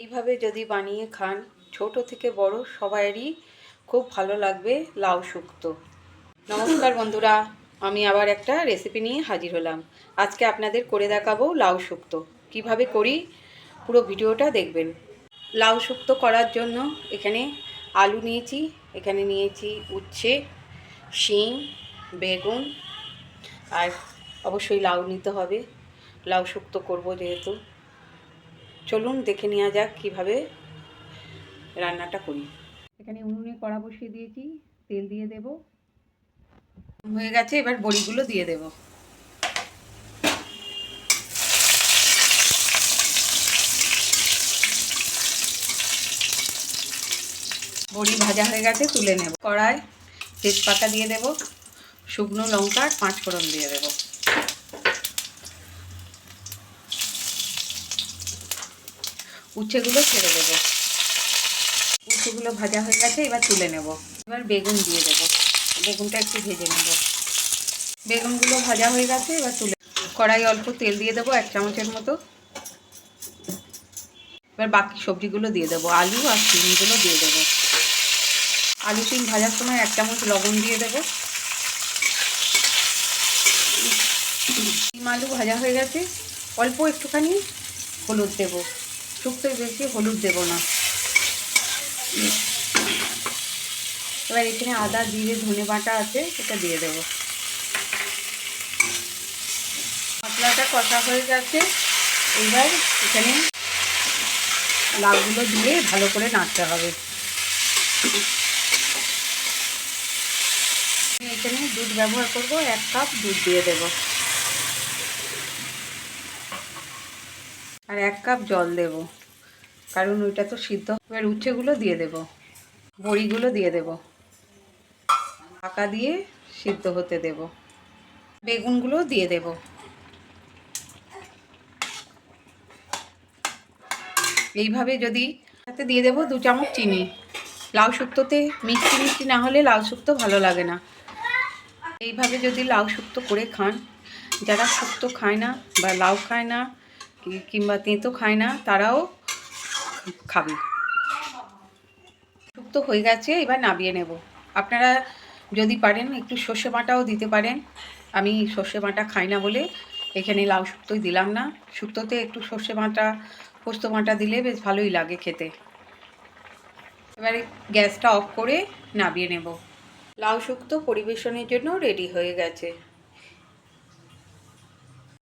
এইভাবে যদি বানিয়ে খান, ছোট থেকে বড় সবাইয়েরই খুব ভালো লাগবে লাউ শুক্তো। নমস্কার বন্ধুরা, আমি আবার একটা রেসিপি নিয়ে হাজির হলাম। আজকে আপনাদের করে দেখাবো লাউ শুক্তো। কীভাবে করি পুরো ভিডিওটা দেখবেন। লাউ শুক্তো করার জন্য এখানে আলু নিয়েছি, এখানে নিয়েছি উচ্ছে, শিম, বেগুন, আর অবশ্যই লাউ নিতে হবে। লাউ শুক্তো করব যেহেতু। চলুন দেখে নেওয়া যাক কীভাবে রান্নাটা করি। এখানে উনুনে কড়া বসিয়ে দিয়েছি তেল দিয়ে দেব। হয়ে গেছে এবার বড়িগুলো দিয়ে দেব। বড়ি ভাজা হয়ে গেছে তুলে নেব। কড়ায় তেজপাতা দিয়ে দেব শুকনো লঙ্কা আর পাঁচ ফোড়ন দিয়ে দেব। উচ্ছেগুলো ছেড়ে দেব। উচ্ছেগুলো ভাজা হয়ে গেছে, এবার তুলে নেব। এবার বেগুন দিয়ে দেব। বেগুনটা একটু ভেজে নেব। বেগুনগুলো ভাজা হয়ে গেছে, এবার তুলে কড়াই অল্প তেল দিয়ে দেবো, এক চামচের মতো। এবার বাকি সবজিগুলো দিয়ে দেবো। আলু আর শিমগুলো দিয়ে দেবো। আলু শিম ভাজার সময় এক চামচ লবণ দিয়ে দেবো। শিম আলু ভাজা হয়ে গেছে। অল্প একটুখানি হলুদ দেবো। শুক্তো বেশি, হলুদ দেবো না। এবার এখানে আদা, জিরে, ধনে বাটা আছে, সেটা দিয়ে দেবো। মশলাটা কষা হয়ে গেছে। এবার এখানে লাউগুলো দিয়ে ভালো করে নাড়তে হবে। এখানে দুধ ব্যবহার করব, এক কাপ দুধ দিয়ে দেব। আর এক কাপ জল দেব। কারণ ওইটা তো সিদ্ধ এবার উচ্ছেগুলো দিয়ে দেব। বড়িগুলো দিয়ে দেব। ঢাকা দিয়ে সিদ্ধ হতে দেব। বেগুনগুলো দিয়ে দেব। এইভাবে যদি তাতে দিয়ে দেবো দু চামচ চিনি। লাউ শুক্তোতে মিষ্টি মিষ্টি না হলে লাউ শুক্তো ভালো লাগে না। এইভাবে যদি লাউ শুক্তো করে খান, যারা শুক্তো খায় না বা লাউ খায় না কিংবা তেঁতো খায় না, তারাও খাবে। শুক্তো হয়ে গেছে, এবার নামিয়ে নেব। আপনারা যদি পারেন, একটু সর্ষে বাটাও দিতে পারেন। আমি সর্ষে বাটা খাই না বলে এখানে লাউ শুক্তোই দিলাম না। শুক্তোতে একটু সর্ষে বাটা, পোস্ত বাটা দিলে বেশ ভালোই লাগে খেতে। এবারে গ্যাসটা অফ করে নামিয়ে নেব। লাউ শুক্তো পরিবেশনের জন্য রেডি হয়ে গেছে।